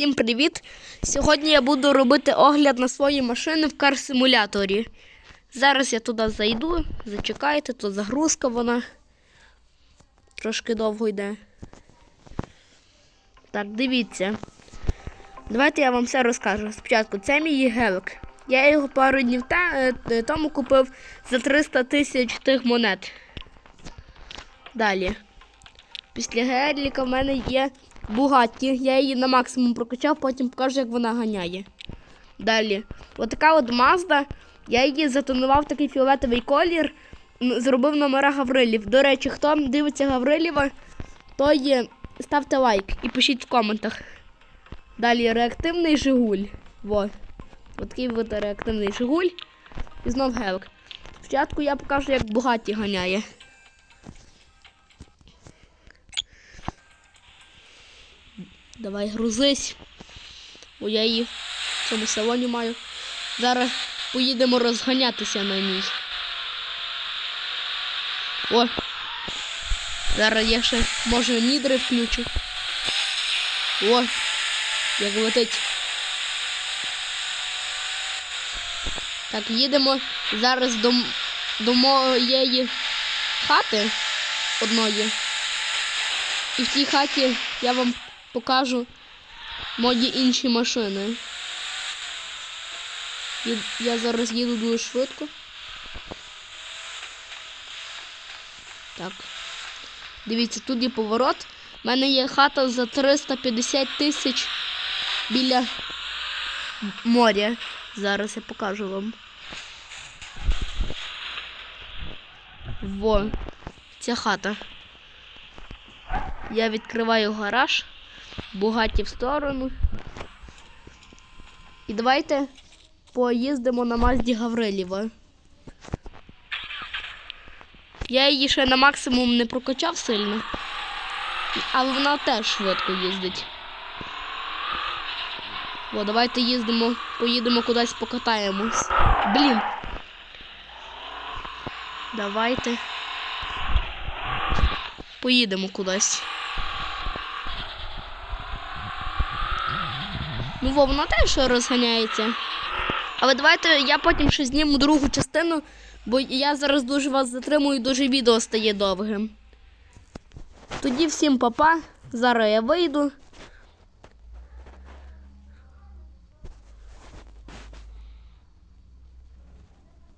Всім привіт! Сьогодні я буду робити огляд на свої машини в кар-симуляторі. Зараз я туди зайду, зачекайте, то загрузка вона трошки довго йде. Так, дивіться. Давайте я вам все розкажу. Спочатку, це мій гелик. Я його пару днів е, тому купив за 300 тисяч тих монет. Далі. Після геліка в мене є Бугатті. Я її на максимум прокачав, потім покажу, як вона ганяє. Далі. Отака от Мазда. Я її затонував такий фіолетовий колір, зробив номера Гаврилів. До речі, хто дивиться Гаврилєва, то є. Ставте лайк і пишіть в коментах. Далі реактивний Жигуль. Во. Отакий от реактивний Жигуль. І знов гелик. Спочатку я покажу, як Бугатті ганяє. Давай грузись. Бо я її в цьому салоні маю. Зараз поїдемо розганятися на ній. О! Зараз я ще може нідри включу. О! Як летить. Так, їдемо зараз до, до моєї хати одної. І в тій хаті я вам покажу мої інші машини. Я зараз їду дуже швидко. Так. Дивіться, тут є поворот. У мене є хата за 350 тисяч біля моря. Зараз я покажу вам. Во, ця хата. Я відкриваю гараж, бугаті в сторону. І давайте поїздимо на Мазді Гаврилєва. Я її ще на максимум не прокачав сильно, але вона теж швидко їздить. О, давайте їздимо, поїдемо кудись покатаємось. Блін. Давайте. Поїдемо кудись. Ну, во, вона теж розганяється. Але давайте я потім ще зніму другу частину, бо я зараз дуже вас затримую, дуже відео стає довгим. Тоді всім папа. Зараз я вийду.